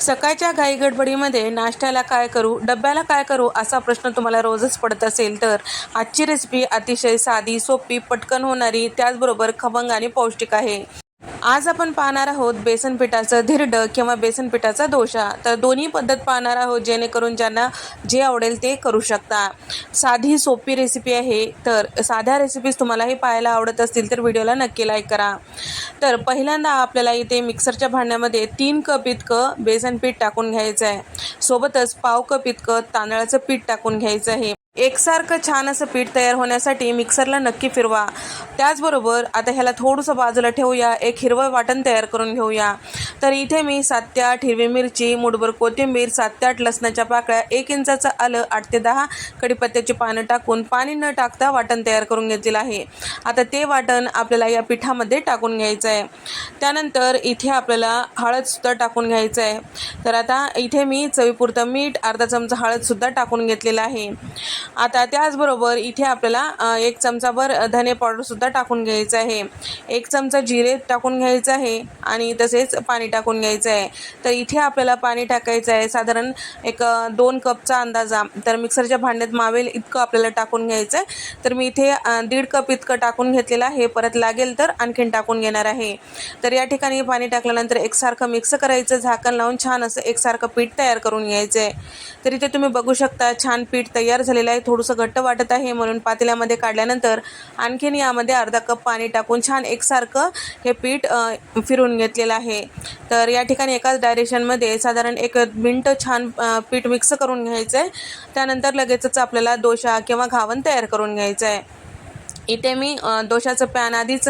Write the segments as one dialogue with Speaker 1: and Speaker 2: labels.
Speaker 1: सकाळच्या घाई गडबडीमध्ये नाश्त्याला काय करू डब्याला काय करू असा प्रश्न तुम्हाला रोजच पडत असेल तर आजची रेसिपी अतिशय साधी सोपी पटकन होणारी त्याचबरोबर खमंग आणि पौष्टिक आहे. आज आपण पाहणार आहोत बेसन पिठाचं धिरड किंवा बेसन पिठाचा डोसा. तर दोन्ही पद्धत पाहणार आहोत जेणेकरून ज्यांना जे आवडेल ते करू शकता. साधी सोपी रेसिपी आहे तर साध्या रेसिपीज तुम्हालाही पाहायला आवडत असतील तर व्हिडिओला नक्की लाईक करा. तर पहिल्यांदा आपल्याला इथे मिक्सरच्या भांड्यामध्ये तीन कप इतकं बेसन पीठ टाकून घ्यायचं आहे सोबतच पाव कप इतकं तांदळाचं पीठ टाकून घ्यायचं आहे. एकसारखं छान असं पीठ तयार होण्यासाठी मिक्सरला नक्की फिरवा. त्याचबरोबर आता ह्याला थोडंसं बाजूला ठेवूया. एक हिरवं वाटण तयार करून घेऊया. तर इथे मी सात ते आठ हिरवी मिरची मुठभर कोथिंबीर सात ते आठ लसणाच्या पाकळ्या एक इंचाचं आलं आठ ते दहा कडीपत्त्याची पानं टाकून पाणी न टाकता वाटण तयार करून घेतलेलं आहे. आता ते वाटण आपल्याला या पिठामध्ये टाकून घ्यायचं आहे त्यानंतर इथे आपल्याला हळदसुद्धा टाकून घ्यायचं आहे तर आता इथे मी चवीपुरतं मीठ अर्धा चमचा हळदसुद्धा टाकून घेतलेलं आहे. आता त्याचबरोबर इथे आपल्याला एक चमचाभर धने पावडरसुद्धा टाकून घ्यायचं आहे. एक चमचा जिरे टाकून घ्यायचं आहे आणि तसेच पाणी टाकून घ्यायचं आहे. तर इथे आपल्याला पाणी टाकायचं आहे. साधारण एक दोन कपचा अंदाजा. तर मिक्सरच्या भांड्यात मावेल इतकं आपल्याला टाकून घ्यायचं आहे. तर मी इथे दीड कप इतकं टाकून घेतलेलं आहे. परत लागेल तर आणखीन टाकून घेणार आहे. तर या ठिकाणी पाणी टाकल्यानंतर एकसारखं मिक्स करायचं झाकण लावून छान असं एकसारखं पीठ तयार करून घ्यायचं आहे. तर इथे तुम्ही बघू शकता छान पीठ तयार झालेलं आहे थोडंसं घट्ट वाटत आहे म्हणून पातेल्यामध्ये काढल्यानंतर आणखीन यामध्ये अर्धा कप पाणी टाकून छान एकसारखं हे पीठ फिरून घेतलेलं आहे. तर या ठिकाणी एकाच डायरेक्शनमध्ये साधारण एक मिनटं छान पीठ मिक्स करून घ्यायचं आहे त्यानंतर लगेचच आपल्याला दोशा किंवा घावन तयार करून घ्यायचं आहे इथे मी दोशाचं पॅन आधीच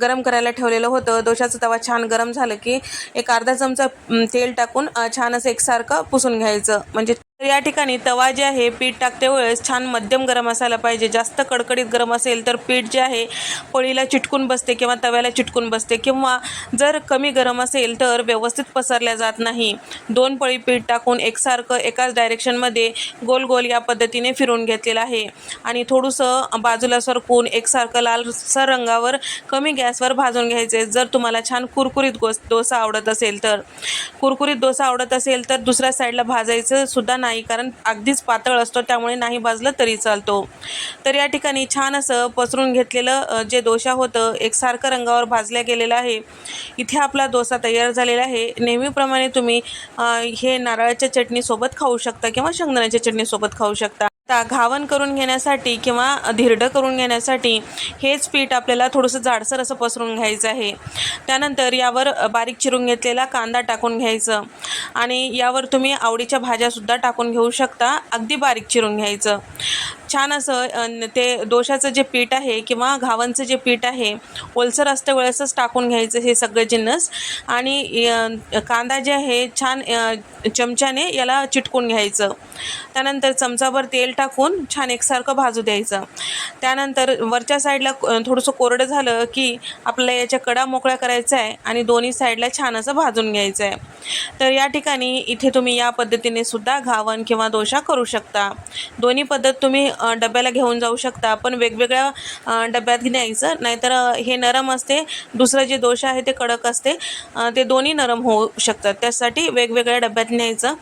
Speaker 1: गरम करायला ठेवलेलं होतं. दोशाचं तवा छान गरम झालं की एक अर्धा चमचा तेल टाकून छान असं एकसारखं पुसून घ्यायचं. म्हणजे तर या ठिकाणी तवा जे आहे पीठ टाकते वेळेस छान मध्यम गरम असायला पाहिजे. जास्त कडकडीत गरम असेल तर पीठ जे आहे पोळीला चिटकून बसते किंवा तव्याला चिटकून बसते किंवा जर कमी गरम असेल तर व्यवस्थित पसरल्या जात नाही. दोन पळी पीठ टाकून एकसारखं एकाच डायरेक्शनमध्ये गोल गोल या पद्धतीने फिरून घेतलेलं आहे. आणि थोडंसं बाजूला सरकून एकसारखं लालसर रंगावर कमी गॅसवर भाजून घ्यायचे. जर तुम्हाला छान कुरकुरीत गोस डोसा आवडत असेल तर. कुरकुरीत डोसा आवडत असेल तर दुसऱ्या साईडला भाजायचं सुद्धा नाही. नाही कारण अगदीच पातळ असतो त्यामुळे नाही भाजलं तरी चालतो. तर या ठिकाणी छान असं पसरून घेतलेलं जे डोसा होतं एकसारखं रंगावर भाजल्या गेलेलं आहे. इथे आपला डोसा तयार झालेला आहे. नेहमीप्रमाणे तुम्ही हे नारळाच्या चटणीसोबत खाऊ शकता किंवा शेंगदाण्याच्या चटणीसोबत खाऊ शकता. आता घावन करून घेण्यासाठी किंवा धिरडं करून घेण्यासाठी हेच पीठ आपल्याला थोडंसं जाडसर असं पसरून घ्यायचं आहे. त्यानंतर यावर बारीक चिरून घेतलेला कांदा टाकून घ्यायचं आणि यावर तुम्ही आवडीच्या भाज्यासुद्धा टाकून घेऊ शकता. अगदी बारीक चिरून घ्यायचं. छान असं ते दोशाचं जे पीठ आहे किंवा घावांचं जे पीठ आहे ओलसर असतं वेळेसच टाकून घ्यायचं हे सगळे जिन्नस. आणि कांदा जे आहे छान चमच्याने याला चिटकून घ्यायचं. त्यानंतर चमचाभर तेल टाकून छान एकसारखं भाजू द्यायचं. त्यानंतर वरच्या साईडला थोडंसं कोरडं झालं की आपल्याला याच्या कडा मोकळ्या करायचा आहे आणि दोन्ही साईडला छान असं भाजून घ्यायचं आहे. तर या ठिकाणी इथे तुम्ही या पद्धतीने सुद्धा घावण किंवा दोषा करू शकता. दोन्ही पद्धत तुम्ही डब्याला घेऊन जाऊ शकता. पण वेगवेगळ्या डब्यात न्यायचं नाहीतर हे नरम असते. दुसरं जे दोष आहे ते कडक असते. ते दोन्ही नरम होऊ शकतात. त्यासाठी वेगवेगळ्या डब्यात न्यायचं.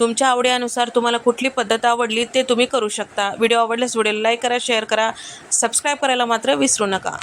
Speaker 1: तुमच्या आवडीनुसार तुम्हाला कुठली पद्धत आवडली ते तुम्ही करू शकता. व्हिडिओ आवडल्यास व्हिडिओला लाईक करा शेअर करा. सबस्क्राईब करायला मात्र विसरू नका.